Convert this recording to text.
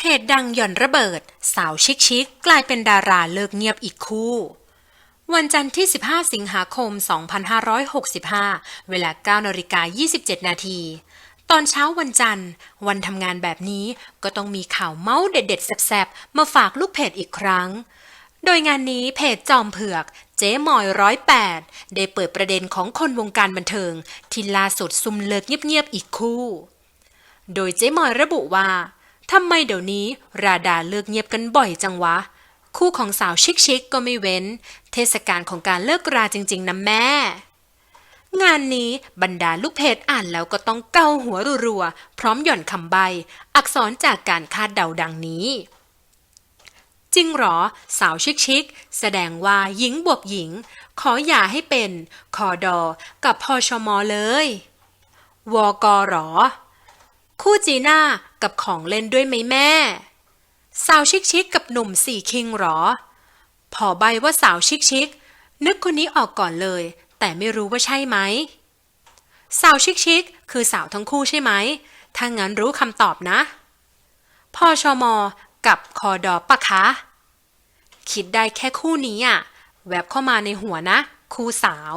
เพจดังหย่อนระเบิด สาวชิคชิคๆกลายเป็นดาราเลิกเงียบอีกคู่ วันจันทร์ที่ 15 สิงหาคม 2565 เวลา 9นาฬิกา27 นาทีตอนเช้าวันจันทร์ วันทำงานแบบนี้ก็ต้องมีข่าวเมาส์เด็ดๆแซบๆ มาฝากลูกเพจอีกครั้ง โดยงานนี้เพจจอมเผือก เจ๊มอยร้อยแปดได้เปิดประเด็นของคนวงการบันเทิง ที่ล่าสุดซุ่มเลิกเงียบๆอีกคู่ โดยเจ๊มอยระบุว่า ทำไมเดี๋ยวนี้ราดาเลิกเงียบกันบ่อยจังวะ คู่ของสาวชิคๆก็ไม่เว้น เทศกาลของการเลิกราจริง ๆนะแม่ งานนี้บรรดาลูกเพจอ่านแล้วก็ต้องเกาหัวรัวๆ พร้อมหย่อนคำใบ อักษรจากการคาดเดาดังนี้ จริงหรอ สาวชิคๆแสดงว่าหญิงบวกหญิง ขออย่าให้เป็นคอดอกับพอชมอเลย วกหรอ คู่จีน่ากับของเล่นด้วยไหมแม่ สาวชิคชิคๆกับหนุ่มสี่คิงหรอ พอใบว่าสาวชิคชิคๆนึกคนนี้ออกก่อนเลย แต่ไม่รู้ว่าใช่ไหม สาวชิคชิคๆคือสาวทั้งคู่ใช่ไหม ถ้างั้นรู้คำตอบนะพอชมอกับคอดอปะคะ คิดได้แค่คู่นี้อะ แวบเข้ามาในหัวนะ คู่สาว